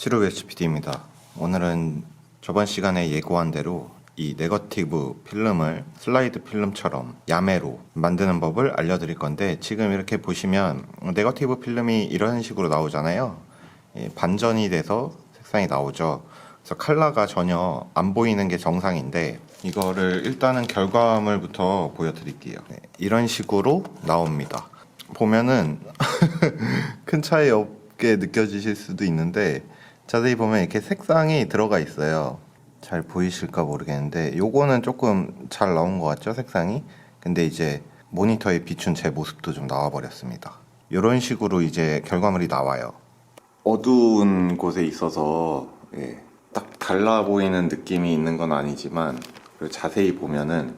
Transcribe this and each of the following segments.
치료 HPD입니다. 오늘은 저번 시간에 예고한 대로 이 네거티브 필름을 슬라이드 필름처럼 야매로 만드는 법을 알려드릴 건데 지금 이렇게 보시면 네거티브 필름이 이런 식으로 나오잖아요. 이 반전이 돼서 색상이 나오죠. 그래서 컬러가 전혀 안 보이는 게 정상인데 이거를 일단은 결과물부터 보여드릴게요. 네, 이런 식으로 나옵니다. 보면은 큰 차이 없게 느껴지실 수도 있는데 자세히 보면 이렇게 색상이 들어가 있어요. 잘 보이실까 모르겠는데 요거는 조금 잘 나온 것 같죠 색상이? 근데 이제 모니터에 비춘 제 모습도 좀 나와 버렸습니다. 이런 식으로 이제 결과물이 나와요. 어두운 곳에 있어서 예, 딱 달라 보이는 느낌이 있는 건 아니지만 자세히 보면은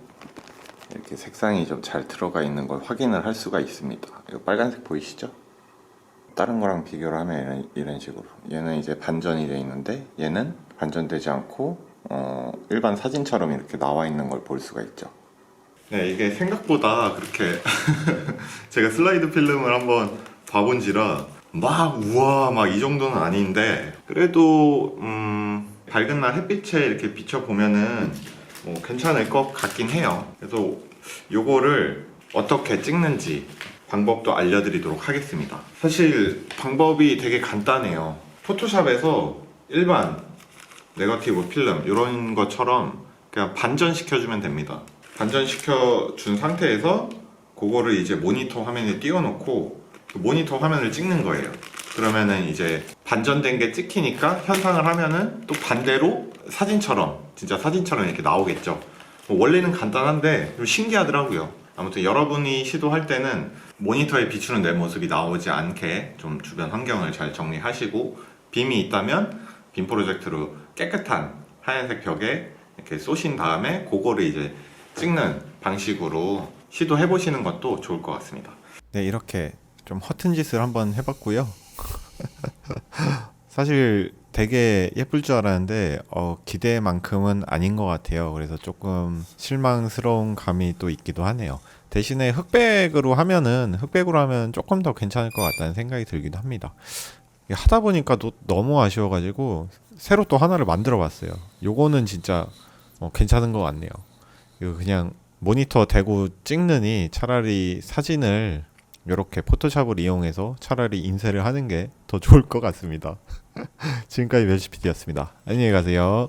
이렇게 색상이 좀 잘 들어가 있는 걸 확인을 할 수가 있습니다. 이거 빨간색 보이시죠? 다른 거랑 비교를 하면 이런, 이런 식으로 얘는 이제 반전이 돼 있는데 얘는 반전되지 않고 어, 일반 사진처럼 이렇게 나와 있는 걸 볼 수가 있죠. 네, 이게 생각보다 그렇게 제가 슬라이드 필름을 한번 봐본지라 막 우와 막 이 정도는 아닌데 그래도 음, 밝은 날 햇빛에 이렇게 비춰 보면은 뭐 괜찮을 것 같긴 해요. 그래서 요거를 어떻게 찍는지 방법도 알려드리도록 하겠습니다. 사실 방법이 되게 간단해요. 포토샵에서 일반 네거티브 필름 이런 것처럼 그냥 반전시켜주면 됩니다. 반전시켜 준 상태에서 그거를 이제 모니터 화면에 띄워놓고 그 모니터 화면을 찍는 거예요. 그러면은 이제 반전된 게 찍히니까 현상을 하면은 또 반대로 사진처럼 진짜 사진처럼 이렇게 나오겠죠. 뭐 원래는 간단한데 좀 신기하더라고요. 아무튼 여러분이 시도할 때는 모니터에 비추는 내 모습이 나오지 않게 좀 주변 환경을 잘 정리하시고 빔이 있다면 빔 프로젝트로 깨끗한 하얀색 벽에 이렇게 쏘신 다음에 그거를 이제 찍는 방식으로 시도해 보시는 것도 좋을 것 같습니다. 네, 이렇게 좀 허튼 짓을 한번 해봤고요. 사실 되게 예쁠 줄 알았는데 어, 기대만큼은 아닌 것 같아요. 그래서 조금 실망스러운 감이 또 있기도 하네요. 대신에 흑백으로 하면은 흑백으로 하면 조금 더 괜찮을 것 같다는 생각이 들기도 합니다. 하다 보니까 또 너무 아쉬워가지고 새로 또 하나를 만들어봤어요. 요거는 진짜 어, 괜찮은 것 같네요. 이거 그냥 모니터 대고 찍느니 차라리 사진을 이렇게 포토샵을 이용해서 차라리 인쇄를 하는 게 더 좋을 것 같습니다. 지금까지 멸치피디였습니다. 안녕히 가세요.